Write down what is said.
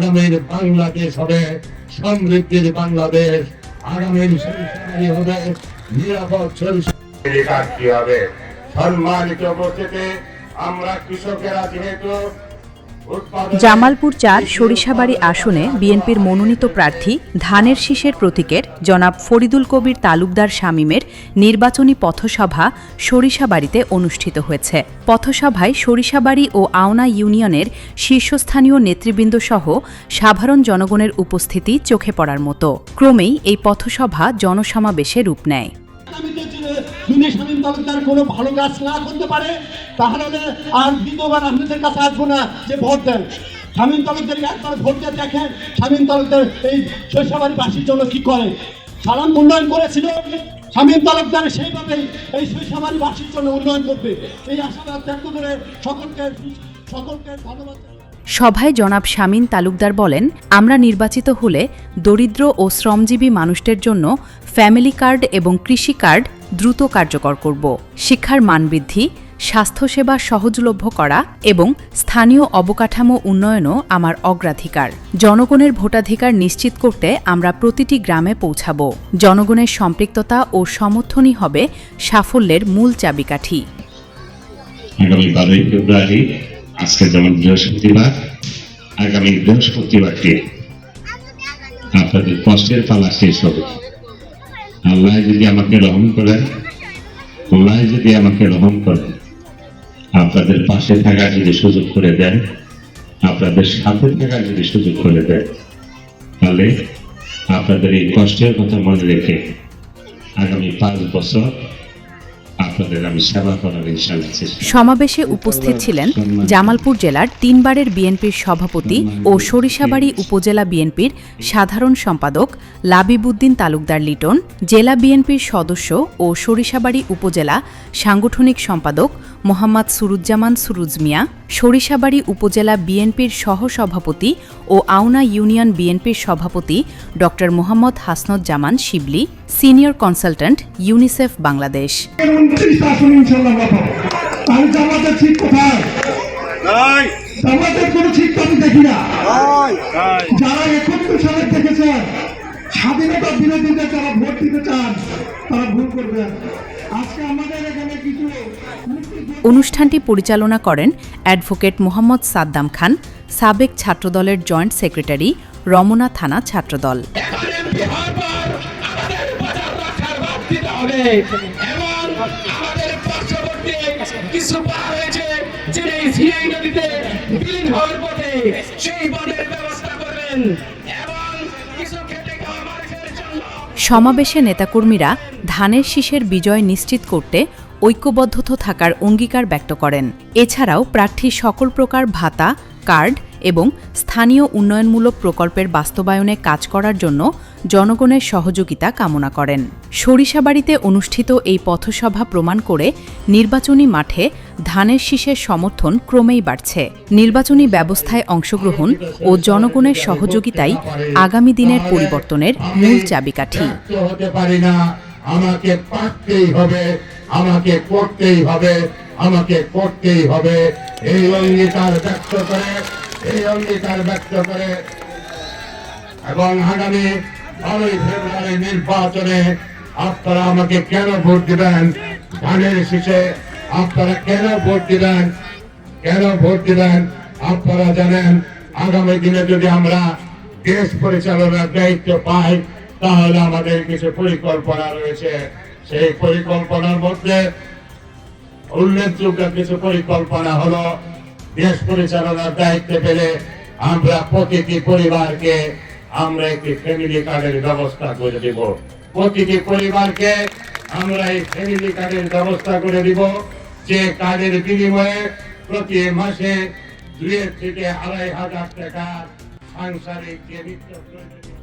আগামীর বাংলাদেশ হবে সমৃদ্ধির বাংলাদেশ আগামীর সরিষাবাড়ি হবে, নিরাপদ কাটতে হবে? সম্মানিত উপস্থিতি, আমরা কৃষকেরা যেহেতু জামালপুর চার সরিষাবাড়ি আসনে বিএনপির মনোনীত প্রার্থী ধানের শীষের প্রতীকের জনাব ফরিদুল কবির তালুকদার শামীমের নির্বাচনী পথসভা সরিষাবাড়িতে অনুষ্ঠিত হয়েছে। পথসভায় সরিষাবাড়ি ও আওনা ইউনিয়নের শীর্ষস্থানীয় নেতৃবৃন্দ সহ সাধারণ জনগণের উপস্থিতি চোখে পড়ার মতো। ক্রমেই এই পথসভা জনসমাবেশে রূপ নেয়। কোনো ভালো কাজ না করতে পারে, তাহলে আর দ্বিতীয়বার আপনাদের কাছে আসব না যে ভোট দেন। একবার ভোট দেখেন এই জন্য করে। সালাম উন্নয়ন করেছিল সেইভাবেই এই জন্য উন্নয়ন করবে। এই আশাবাদ ব্যক্ত করে সকলকে সকলকে ধন্যবাদ সভায় জনাব শামীন তালুকদার বলেন, আমরা নির্বাচিত হলে দরিদ্র ও শ্রমজীবী মানুষদের জন্য ফ্যামিলি কার্ড এবং কৃষি কার্ড দ্রুত কার্যকর করব। শিক্ষার মান বৃদ্ধি স্বাস্থ্যসেবা সহজলভ্য করা এবং স্থানীয় অবকাঠামো উন্নয়নও আমার অগ্রাধিকার। জনগণের ভোটাধিকার নিশ্চিত করতে আমরা প্রতিটি গ্রামে পৌঁছাব। জনগণের সম্পৃক্ততা ও সমর্থনই হবে সাফল্যের মূল চাবিকাঠি। আগামী বারোই ফেব্রুয়ারি আজকে যেমন বৃহস্পতিবার, আগামী আপনাদের কষ্টের পালা শেষ হবে। আল্লাহ যদি আমাকে রহম করেন আল্লাহ যদি আমাকে রহম করেন আপনাদের পাশে থাকার যদি সুযোগ করে দেন, আপনাদের সাথে থাকার যদি সুযোগ করে দেন, তাহলে আপনাদের এই কষ্টের কথা মনে রেখে আগামী পাঁচ বছর সমাবেশে উপস্থিত ছিলেন জামালপুর জেলার তিনবারের বিএনপির সভাপতি ও সরিষাবাড়ি উপজেলা বিএনপির সাধারণ সম্পাদক লাবিবুদ্দিন তালুকদার লিটন, জেলা বিএনপির সদস্য ও সরিষাবাড়ি উপজেলা সাংগঠনিক সম্পাদক মোহাম্মদ সুরুজ্জামান সুরুজ মিয়া, সরিষাবাড়ি উপজেলা বিএনপির সহসভাপতি ও আওনা ইউনিয়ন বিএনপির সভাপতি ড Mohammad Hasnat Zaman Shibli, senior consultant UNICEF Bangladesh. উনত্রিশ আসন ইনশাল্লাহ আমরা পাবো। তাহলে জামাতের ঠিক কোথায়? জামাতের কোনো ঠিক আমি দেখি না। যারা একাত্তর সালে দেখেছেন স্বাধীনতা বিরোধীদের যারা ভোট দিতে চান তারা ভুল করবেন। আজকে আমাদের এখানে কিছু অনুষ্ঠানটি পরিচালনা করেন অ্যাডভোকেট মোহাম্মদ সাদ্দাম খান সাবেক ছাত্রদলের জয়েন্ট সেক্রেটারি রমনা থানা ছাত্রদল। এবং হয়েছে সিআই নদীতে বিলীন হওয়ার পথে সেই বনের ব্যবস্থা করবেন সমাবেশে নেতাকর্মীরা ধানের শীষের বিজয় নিশ্চিত করতে ঐক্যবদ্ধ থাকার অঙ্গীকার ব্যক্ত করেন। এছাড়াও প্রার্থী সকল প্রকার ভাতা, কার্ড এবং স্থানীয় উন্নয়নমূলক প্রকল্পের বাস্তবায়নে কাজ করার জন্য জনগণের সহযোগিতা কামনা করেন। সরিষাবাড়িতে অনুষ্ঠিত এই পথসভা প্রমাণ করে নির্বাচনী মাঠে ধানের শীষের সমর্থন ক্রমেই বাড়ছে। নির্বাচনী ব্যবস্থায় অংশগ্রহণ ও জনগণের সহযোগিতাই আগামী দিনের পরিবর্তনের মূল চাবিকাঠি। আমাকে হবে, আমাকে করতেই হবে, আমাকে করতেই হবে। এই অঙ্গীকার ব্যক্ত করে এই অঙ্গীকার ব্যক্ত করে এবং আগামী বারোই ফেব্রুয়ারি নির্বাচনে আপনারা আমাকে কেন ভোট দিবেন? ধানের শীষে আপনারা কেন ভোট দিবেন? কেন ভোট দিবেন? আপনারা জানেন, আগামী দিনে যদি আমরা দেশ পরিচালনার দায়িত্ব পাই, তাহলে আমাদের কিছু পরিকল্পনা রয়েছে। সেই পরিকল্পনার মধ্যে উল্লেখযোগ্য কিছু পরিকল্পনা হলো দেশ পরিচালনার দায়িত্ব পেলে আমরা প্রতিটি পরিবারকে, আমরা একটি ফ্যামিলি কার্ডের ব্যবস্থা করে দিব। প্রতিটি পরিবারকে আমরা এই ফ্যামিলি কার্ডের ব্যবস্থা করে দিব। যে কার্ডের বিনিময়ে প্রতি মাসে দুই থেকে আড়াই হাজার টাকা সাংসারিক যে নিত্য প্রয়োজনীয়